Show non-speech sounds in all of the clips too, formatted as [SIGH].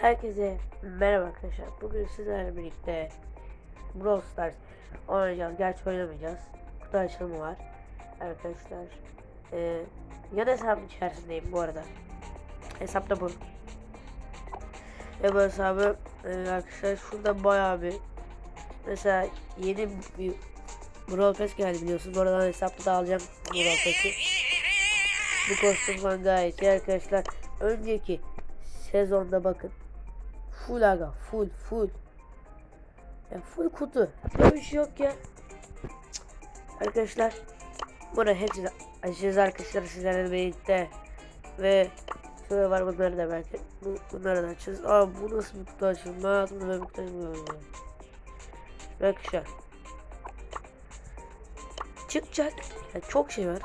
Herkese merhaba arkadaşlar. Bugün sizlerle birlikte Brawl Stars oynayacağız. Gerçi oynamayacağız. Kutu açılımı var. Arkadaşlar. Ee, yan hesabın içerisindeyim bu arada. Hesap da bu. Ve bu hesabı e, arkadaşlar şurada bayağı bir mesela yeni bir Brawl Pass geldi biliyorsunuz. Arada hesapta da alacağım Brawl Pass'i. Bu kostüm falan gayet iyi arkadaşlar. Önceki sezonda bakın. Full aga full full. Ya full kutu. Böyle bir şey yok ya. Arkadaşlar. Burada hepsini açacağız arkadaşlar sizlerle birlikte. Ve şöyle var bunları da belki. Bu, bunları da açacağız. Aa bu nasıl bir kutu açılmaz? Bunu ben kutu açılmaz. Arkadaşlar. Çıkacak. Yani çok şey var.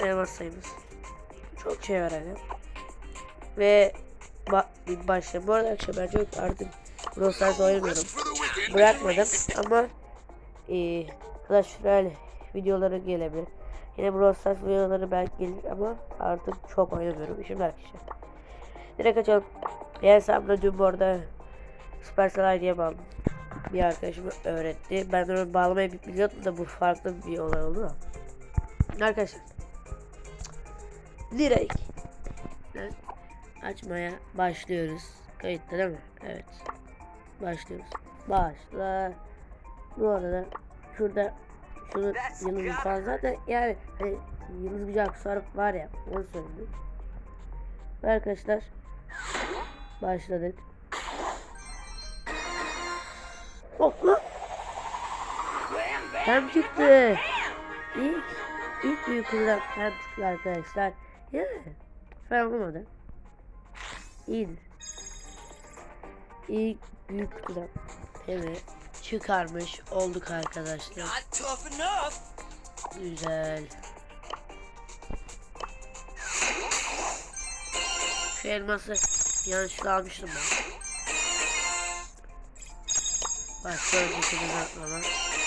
Elmas sayımız. Çok şey var hani. Ve ba bir başlayalım. Bu arada ben çok artık Brawl Stars oynamıyorum. Bırakmadım ama e, Clash Royale videoları gelebilir. Yine Brawl Stars videoları belki gelir ama artık çok oynamıyorum. Şimdi arkadaşlar. Direkt açalım. Diğer hesabımda dün bu arada Supercell ID'ye bağladım. Bir arkadaşım öğretti. Ben onu bağlamayı biliyordum da bu farklı bir olay oldu da. Arkadaşlar. Lira 2 açmaya başlıyoruz. Kayıtta değil mi? Evet. Başlıyoruz. Başla. Bu arada şurada şunu yıldız falan zaten yani hani yıldız gücü aksesuarı var ya onu söyledim. Ve arkadaşlar başladık. Oh lan! Hem çıktı. İlk, ilk büyük kuzudan hem çıktı arkadaşlar. Yani fena olmadı. İyidir. İlk büyük kutudan hemen çıkarmış olduk arkadaşlar. Güzel. Şu elması yanlışlıkla almıştım ben. Başka önceki düzeltmeme. Evet.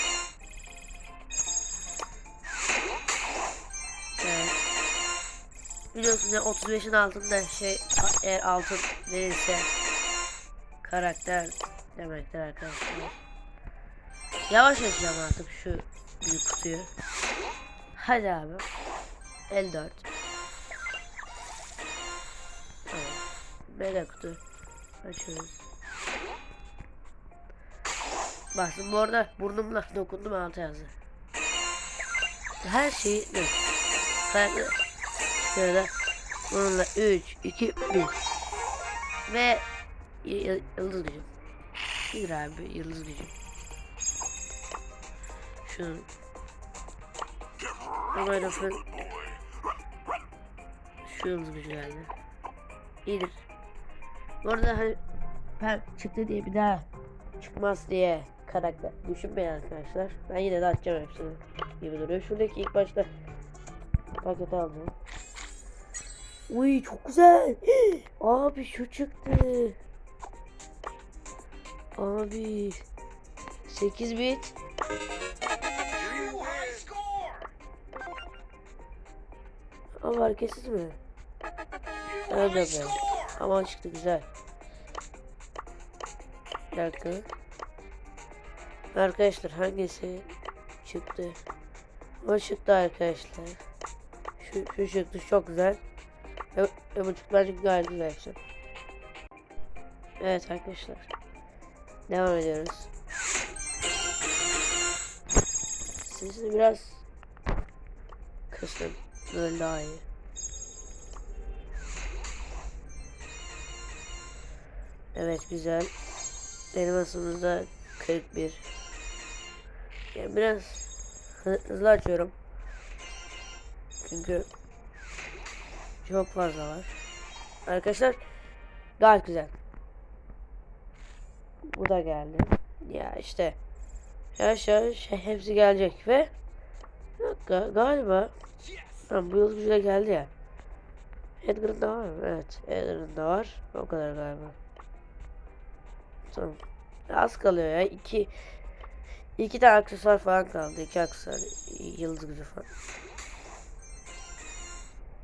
Biliyorsunuz ya 35'in altında şey eğer altın verirse karakter demektir arkadaşlar. Yavaş açacağım artık şu büyük kutuyu. Hadi abi. 54. Tamam. Mega kutu. Açıyoruz. Baktım bu arada burnumla dokundum altı yazdı. Her şeyi? Karakter. Şöyle bununla 3, 2, 1. Ve yıldız gücüm. Bir abi yıldız gücüm. Şunu en azından şu yıldız gücü geldi. İyidir. Bu arada hani ben çıktı diye bir daha çıkmaz diye karakter düşünmeyin arkadaşlar. Ben yine de açacağım hepsini gibi duruyor. Şuradaki ilk başta paketi aldım. Uy çok güzel. Abi şu çıktı. Abi 8 bit. Ama hareketsiz mi? Öyle be. Ama çıktı güzel. Dakika. Arkadaşlar hangisi çıktı? O çıktı arkadaşlar. Şu, şu çıktı çok güzel. Çıktı bence gayet. Evet arkadaşlar. Devam ediyoruz. Sesini biraz kıstım. Böyle daha iyi. Evet güzel. Elmasımız da 41. Yani biraz hı- hızlı açıyorum. Çünkü çok fazla var. Arkadaşlar gayet güzel. Bu da geldi. Ya işte yavaş yavaş hepsi gelecek ve dakika galiba Tamam bu yıl gücüne geldi ya. Edgar'ın da var mı? Evet. Edgar'ın da var. O kadar galiba. Tamam. Az kalıyor ya. İki iki tane aksesuar falan kaldı. İki aksesuar. Yıldız gücü falan.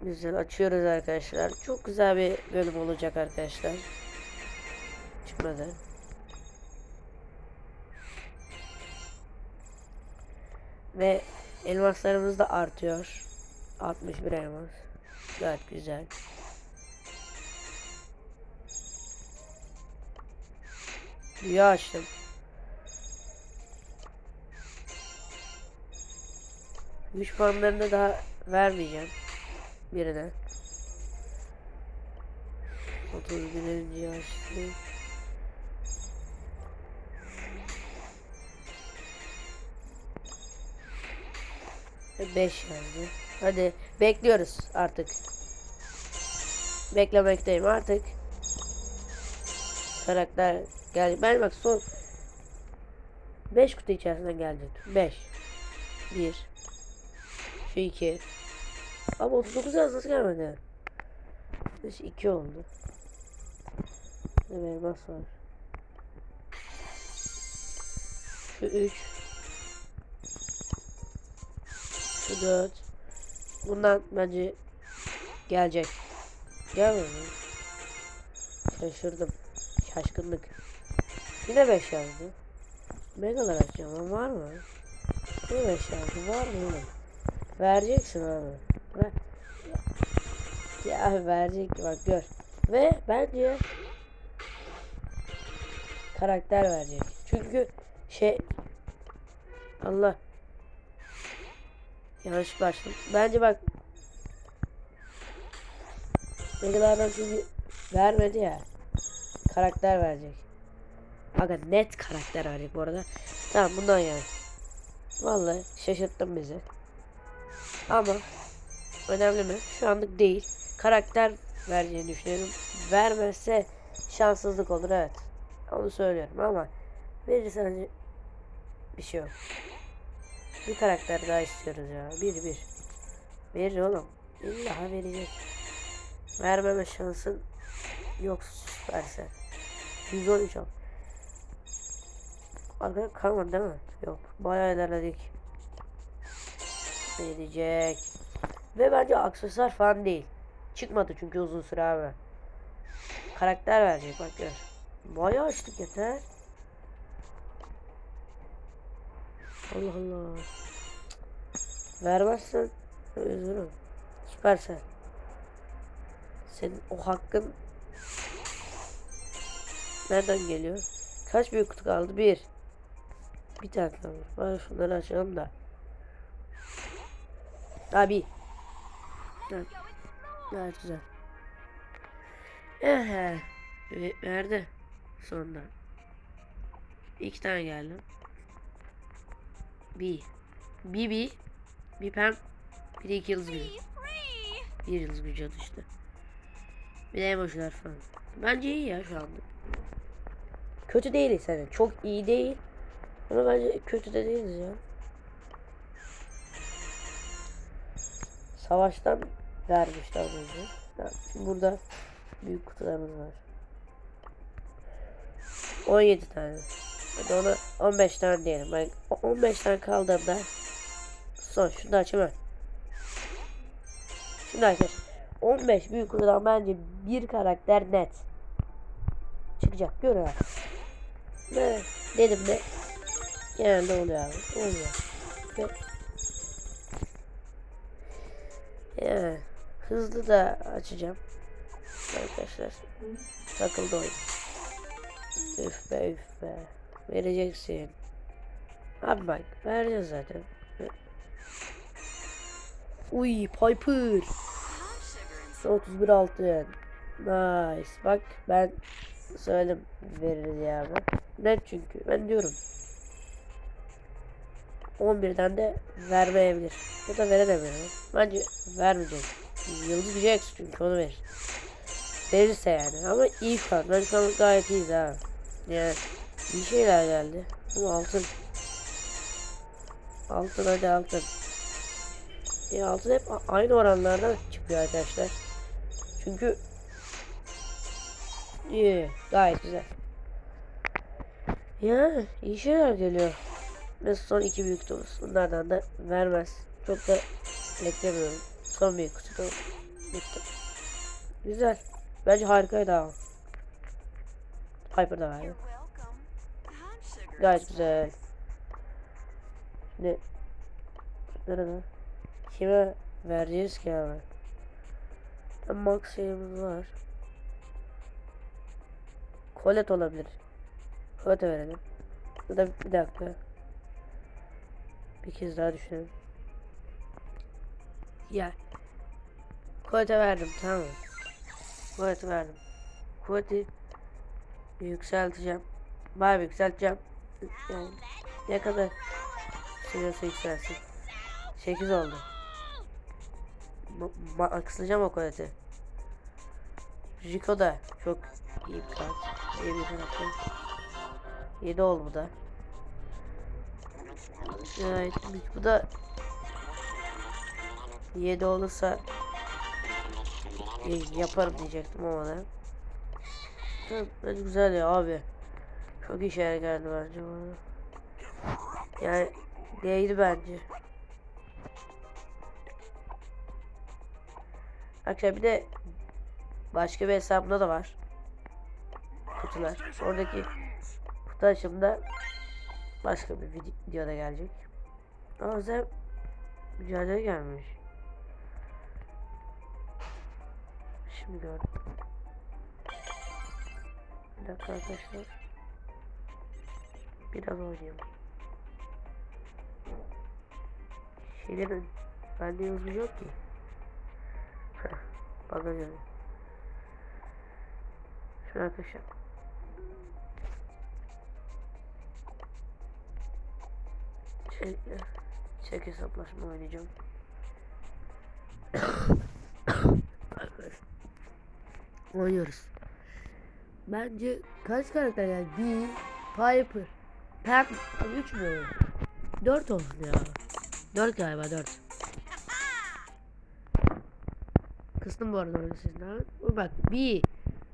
Güzel açıyoruz arkadaşlar. Çok güzel bir bölüm olacak arkadaşlar. Çıkmadı. Ve elmaslarımız da artıyor. 61 elmas. Gayet güzel. Rüya açtım. Güç puanlarını da daha vermeyeceğim. Birine. 31. açtım. Ve 5 yazdı. Hadi bekliyoruz artık. Beklemekteyim artık. Karakter gel. Ben bak son 5 kutu içerisinden gelecek. 5 1 Şu 2 Ama 39 yaz nasıl gelmedi? 5 2 oldu. Ne benim var? Şu 3 Şu 4 Bundan bence gelecek. Gelmiyor mu? Şaşırdım. Şaşkınlık. Yine 5 yazdı. Megalar açacağım var mı? Yine 5 yazdı. Var mı? Vereceksin abi. Ver. Ya verecek bak gör. Ve bence karakter verecek. Çünkü şey Allah yanlış başladım. Bence bak Megalardan çünkü vermedi ya. Karakter verecek. Aga net karakter verecek bu arada. Tamam bundan yani. Vallahi şaşırttın bizi. Ama önemli mi? Şu anlık değil. Karakter vereceğini düşünüyorum. Vermezse şanssızlık olur evet. Onu söylüyorum ama verirse hani bir şey yok. Bir karakter daha istiyoruz ya. Bir bir. Verir oğlum. İlla verecek. Vermeme şansın yok verse. 113 al. Arkada kalmadı değil mi? Yok. Bayağı ilerledik. Verecek. Ve bence aksesuar falan değil. Çıkmadı çünkü uzun süre abi. Karakter verecek bak gör. Bayağı açtık yeter. Allah Allah. Vermezsen üzülürüm. Süpersen. Senin o hakkın nereden geliyor? Kaç büyük kutu kaldı? Bir. Bir tane kaldı. Bari şunları açalım da. Abi. Evet. Gayet güzel. Ehe. Ve verdi. Sonunda. İki tane geldi. Bir. Bir bir. Bir pem. Bir de iki yıldız gücü. Bir yıldız gücü işte. Bir de emojiler falan. Bence iyi ya şu anda. Kötü değiliz hani. Çok iyi değil. Ama bence kötü de değiliz ya. Savaştan vermişler. Ha, şimdi burada büyük kutularımız var. 17 tane. Hadi ona 15 tane diyelim. Ben o 15 tane kaldığımda son şunu da açayım ben. Şimdi arkadaşlar 15 büyük kutudan bence bir karakter net çıkacak. Görün abi. Ne dedim de genelde oluyor abi. Oluyor. Ve yani hızlı da açacağım. Arkadaşlar takıldı oyun. Üf be üf be. Vereceksin. Abi bak vereceğiz zaten. Uy Piper. 31 altın. Nice. Bak ben söyledim veririz ya abi. Net çünkü ben diyorum. 11'den de vermeyebilir. Ya da verebilir. Bence vermeyecek. Yıldız gücü eksik çünkü onu verir. Verirse yani ama iyi şu an. Ben şu an gayet iyiyiz ha. Yani iyi şeyler geldi. Ama altın. Altın hadi altın. Ya altın hep aynı oranlarda çıkıyor arkadaşlar. Çünkü iyi gayet güzel. Ya iyi şeyler geliyor. Ve son iki büyük kutumuz. Bunlardan da vermez. Çok da beklemiyorum. Son büyük kutu da bitti. Güzel. Bence harikaydı abi. Piper da sugar. Gayet güzel. Şimdi nerede? Kime vereceğiz ki? Tam max var. Colette olabilir. Colette verelim. Ya da bir dakika. Bir kez daha düşünelim. Ya. Colette verdim tamam mı? Verdim. Colette'i yükselteceğim. Bayağı yükselteceğim. Yani ne kadar seviyorsa yükselsin. 8 oldu. Maxlayacağım o Colette'i. Rico da çok iyi bir kart. İyi bir karakter. 7 oldu bu da. Evet, bu da 7 olursa yaparım diyecektim ama da. Bence güzel ya abi. Çok işe geldi bence bana. Yani değdi bence. Arkadaşlar bir de başka bir hesabımda da var. Kutular. Oradaki kutu açımda başka bir vid- videoda gelecek. Ama özel mücadele gelmiş. Şimdi gördüm. Bir dakika arkadaşlar. Biraz oynayalım. Şeylerin bende yazılı yok ki. Göre. Şunu arkadaşlar. Çek, çek hesaplaşma oynayacağım. [COUGHS] Oynuyoruz. Bence kaç karakter yani? Bir, Piper, Pam, 3 mü? 4 olsun ya. 4 galiba 4. Kıstım bu arada öyle sizden. Bak bir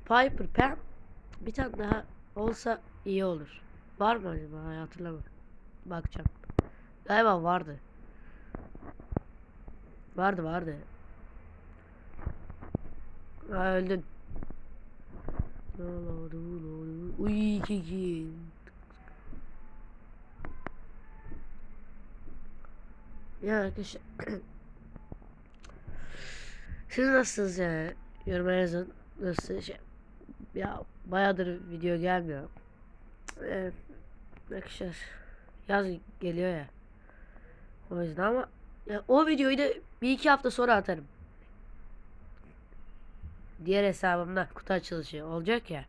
Piper, Pam, bir tane daha olsa iyi olur. Var mı acaba? Hatırlamıyorum. Bakacağım. Galiba vardı. Vardı vardı. Ha öldün. Uy kiki. Ya arkadaşlar. [CLEARS THROAT] Siz nasılsınız ya? Yoruma yazın. Nasıl şey? Ya bayağıdır video gelmiyor. Ee, arkadaşlar yaz geliyor ya. O yüzden ama ya, o videoyu da bir iki hafta sonra atarım. Diğer hesabımda kutu açılışı olacak ya.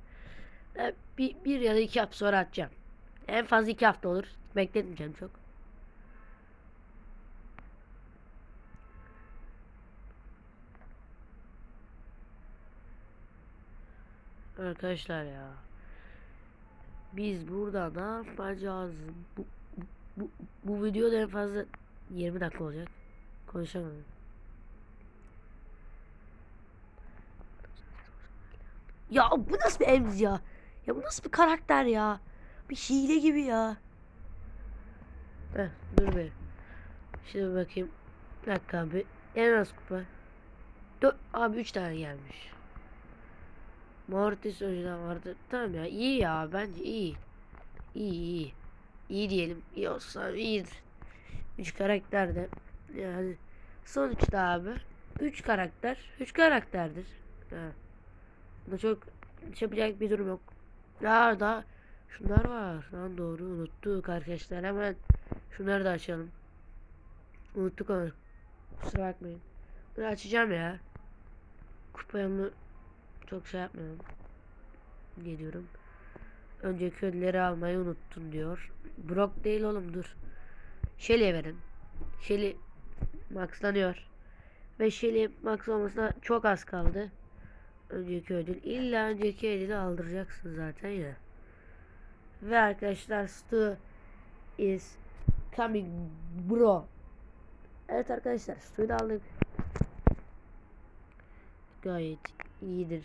E, Bir, bir ya da iki hafta sonra atacağım. En fazla iki hafta olur. Bekletmeyeceğim çok. Arkadaşlar ya. Biz burada ne yapacağız? Bu, bu, bu videoda en fazla 20 dakika olacak. Konuşamadım. Ya bu nasıl bir emz ya? Ya bu nasıl bir karakter ya? Bir hile gibi ya. Heh, dur be. Şimdi bakayım. Bir dakika abi. En az kupa. Dört, abi 3 tane gelmiş. Mortis önceden vardı. Tamam ya iyi ya bence iyi. İyi iyi. İyi diyelim. İyi iyidir. 3 karakter de yani sonuçta abi 3 karakter 3 karakterdir. Ha. Bunda çok yapacak bir durum yok. Ya da şunlar var. Lan doğru unuttuk arkadaşlar hemen şunları da açalım. Unuttuk onu. Kusura bakmayın. Bunu açacağım ya. Kupayımı çok şey yapmıyorum. Geliyorum. Önceki ödülleri almayı unuttun diyor. Brock değil oğlum dur. Shelly'e verin. Shelly maxlanıyor. Ve Shelly max olmasına çok az kaldı. Önceki ödül. İlla önceki ödülü aldıracaksın zaten ya. Ve arkadaşlar Stu is coming bro. Evet arkadaşlar Stu'yu da aldık. Gayet iyidir.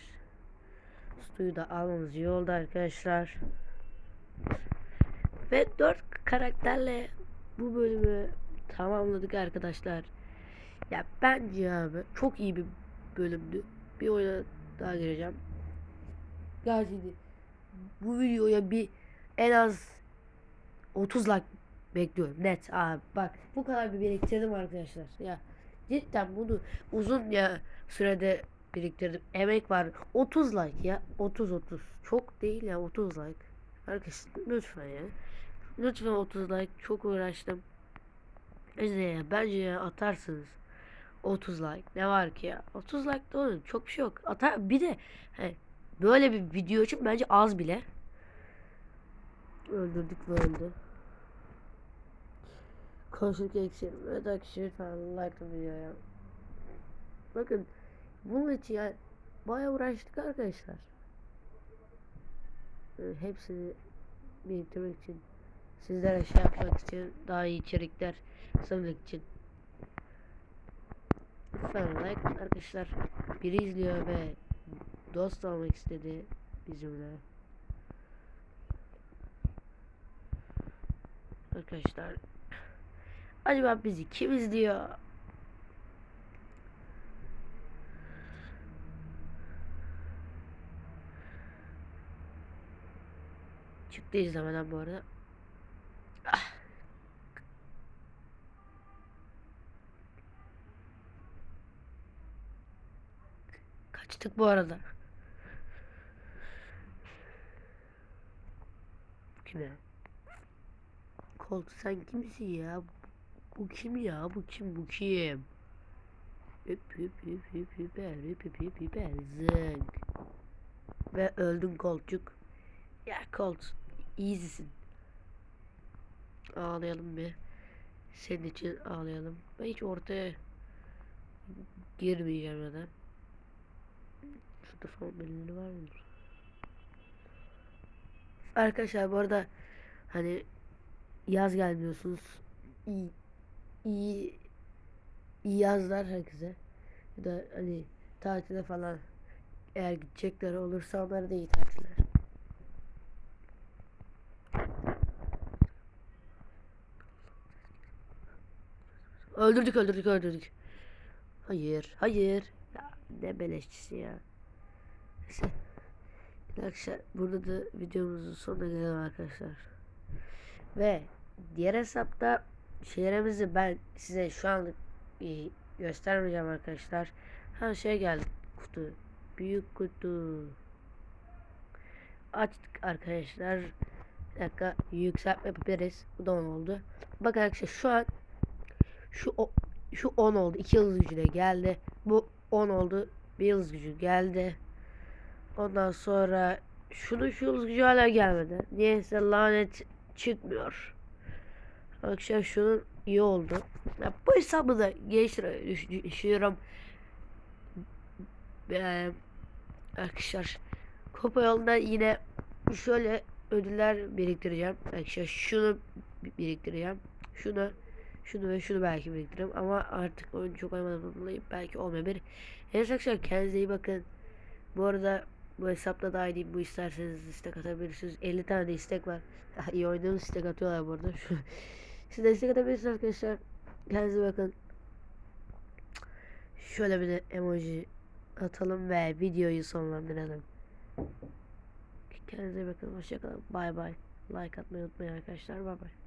Stu'yu da almamız iyi oldu arkadaşlar. Ve 4 karakterle bu bölümü tamamladık arkadaşlar. Ya bence abi çok iyi bir bölümdü. Bir oyuna daha gireceğim. Gerçi bu videoya bir en az 30 like bekliyorum. Net abi. Bak bu kadar bir biriktirdim arkadaşlar. Ya cidden bunu uzun ya sürede biriktirdim. Emek var. 30 like ya. 30 30 çok değil ya. 30 like. Arkadaşlar lütfen ya lütfen 30 like çok uğraştım. İşte ya bence atarsınız 30 like. Ne var ki ya? 30 like de olur çok bir şey yok. Atar bir de he, böyle bir video için bence az bile. Öldürdük ve öldü Konuşurken ekşiyorum. Evet arkadaşlar lütfen like videoya. Bakın bunun için yani bayağı uğraştık arkadaşlar. Yani hepsini biriktirmek için sizlere şey yapmak için daha iyi içerikler sunmak için lütfen like arkadaşlar biri izliyor ve dost olmak istedi bizimle arkadaşlar Acaba bizi kim izliyor? Çıktı izlemeden bu arada. Kaçtık bu arada. Kime? Colt sen kimsin ya? Bu kim ya? Bu kim? Bu kim? Hüp hüp hüp hüp hüper hüp hüp hüp hüper zınk. Ve öldün kolçuk. Ya Colt easy'sin. Ağlayalım bir. Senin için ağlayalım. Ben hiç ortaya girmeyeceğim ya. Şurada falan belirli var mıdır? Arkadaşlar bu arada hani yaz gelmiyorsunuz. İyi iyi iyi yazlar herkese. Ya da hani tatile falan eğer gidecekler olursa onlara da iyi tatiller. Öldürdük öldürdük öldürdük. Hayır hayır. Ya ne beleşçisi ya. Neyse. Arkadaşlar burada da videomuzun sonuna gelelim arkadaşlar. Ve diğer hesapta şeylerimizi ben size şu anlık e, göstermeyeceğim arkadaşlar. Ha şey geldi kutu. Büyük kutu. Açtık arkadaşlar. Bir dakika yükseltme yapabiliriz. Bu da 10 oldu. Bakın arkadaşlar şu an şu o, şu 10 oldu. 2 yıldız gücüne geldi. Bu 10 oldu. 1 yıldız gücü geldi. Ondan sonra şunu şu gücü hala gelmedi. Niyeyse lanet çıkmıyor. Arkadaşlar şunun iyi oldu. Ya bu hesabı da geliştire düşünüyorum. Ee, arkadaşlar kupa yolunda yine şöyle ödüller biriktireceğim. Arkadaşlar şunu biriktireceğim. Şunu şunu ve şunu belki biriktiririm ama artık oyun çok oynamadan dolayı belki olmayabilir. Evet arkadaşlar kendinize iyi bakın. Bu arada bu hesapta da değil bu isterseniz istek atabilirsiniz. 50 tane istek var. iyi oynadığınız istek atıyorlar bu arada. Şu siz de istek atabilirsiniz arkadaşlar. Kendinize bakın. Şöyle bir de emoji atalım ve videoyu sonlandıralım. Kendinize bakın. Hoşçakalın. Bay bay. Like atmayı unutmayın arkadaşlar. Bay bay.